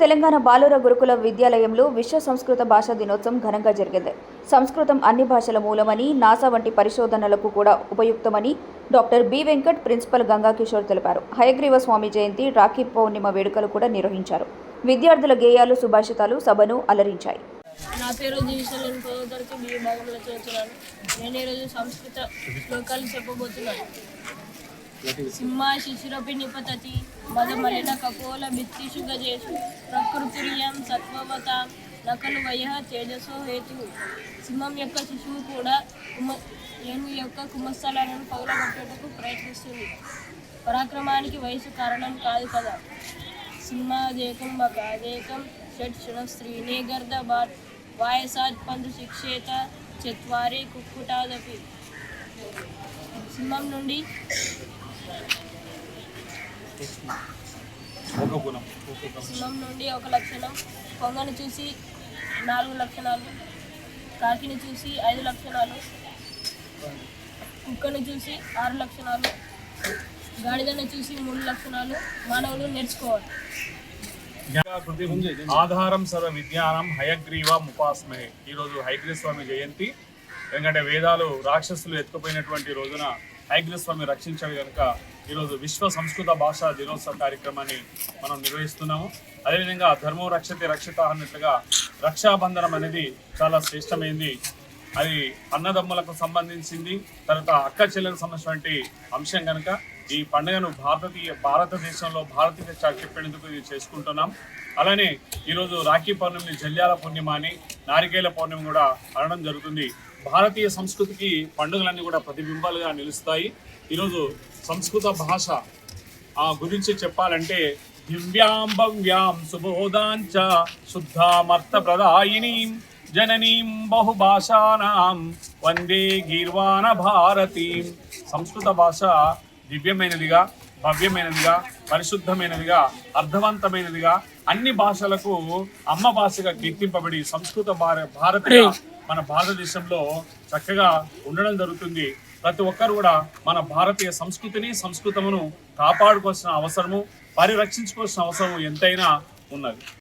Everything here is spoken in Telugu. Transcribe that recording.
తెలంగాణ బాలుర గురుకుల విద్యాలయంలో విశ్వ సంస్కృత భాషా దినోత్సవం ఘనంగా జరిగింది. సంస్కృతం అన్ని భాషల మూలమని నాసా వంటి పరిశోధనలకు కూడా ఉపయుక్తమని doctor B Venkat principal Gangakishore తెలిపారు. హయగ్రీవ స్వామి జయంతి రాఖీ పౌర్ణిమ వేడుకలు కూడా నిర్వహించారు. విద్యార్థుల గేయాలు సుభాషితాలు సభను అలరించాయి. నా పేరు జీవిసలేని భాగంలో నేను ఈరోజు సంస్కృత శ్లోకాలు చెప్పబోతున్నాను. సింహ శిశురపి నిపతతి మదమలిన కపోల భిత్తిషు గజేషు సత్వవత నకలు వయ తేజసో హేతు. సింహం యొక్క శిశువు కూడా కుమ ఏను యొక్క కుమస్థలాలను పగలగొట్టేటకు ప్రయత్నిస్తుంది. పరాక్రమానికి వయసు కారణం కాదు కదా. సింహాదేకం మకాదేకం షట్ శునస్త్రీనే గర్ద బాట్ వాయసాత్ పందు శిక్షేత చత్వారి కుక్కుటాదపి. సింహం నుండి సింహం నుండి ఒక లక్షణం కొంగను చూసి నాలుగు లక్షణాలు కాకిని చూసి ఐదు లక్షణాలు కుక్కను చూసి ఆరు లక్షణాలు గాడిదను చూసి మూడు లక్షణాలు మానవులు నేర్చుకోవాలి. ఆధారం సర్వ విజ్ఞానం హయగ్రీవ ముపాస్మహే ఈరోజు హయగ్రీవ స్వామి జయంతి. ఎందుకంటే వేదాలు రాక్షసులు ఎత్తుకుపోయినటువంటి రోజున హయగ్రీవ స్వామి రక్షించాడు కనుక ఈరోజు విశ్వ సంస్కృత భాషా దినోత్సవ కార్యక్రమాన్ని మనం నిర్వహిస్తున్నాము. అదేవిధంగా ధర్మం రక్షతే రక్షిత అన్నట్లుగా రక్షాబంధనం అనేది చాలా శ్రేష్టమైంది. అది అన్నదమ్ములకు సంబంధించింది. తర్వాత అక్క చెల్లెలకు సంబంధించినటువంటి అంశం కనుక ఈ పండుగను భారతీయ భారతదేశంలో భారతీయ చాటు చెప్పేందుకు ఇది చేసుకుంటున్నాం. అలానే ఈరోజు రాఖీ పౌర్ణమి జల్యాల పూర్ణిమ అని నారికేల పౌర్ణమి కూడా అనడం జరుగుతుంది. భారతీయ సంస్కృతికి పండుగలన్నీ కూడా ప్రతిబింబాలుగా నిలుస్తాయి. ఈరోజు సంస్కృత భాష ఆ గురించి చెప్పాలంటే దివ్యాం భవ్యాం సుబోధాంచ శుద్ధామర్థ ప్రదాయినీం జననీం బహుభాషానాం వందే గీర్వాణ భారతీం. సంస్కృత భాష దివ్యమైనదిగా భవ్యమైనదిగా పరిశుద్ధమైనదిగా అర్థవంతమైనదిగా అన్ని భాషలకు అమ్మ భాషగా కీర్తింపబడి సంస్కృత భార భారతీయ మన భారతదేశంలో చక్కగా ఉండడం జరుగుతుంది. ప్రతి ఒక్కరు కూడా మన భారతీయ సంస్కృతిని సంస్కృతమును కాపాడుకోవాల్సిన అవసరము పరిరక్షించుకోవాల్సిన అవసరం ఎంతైనా ఉన్నది.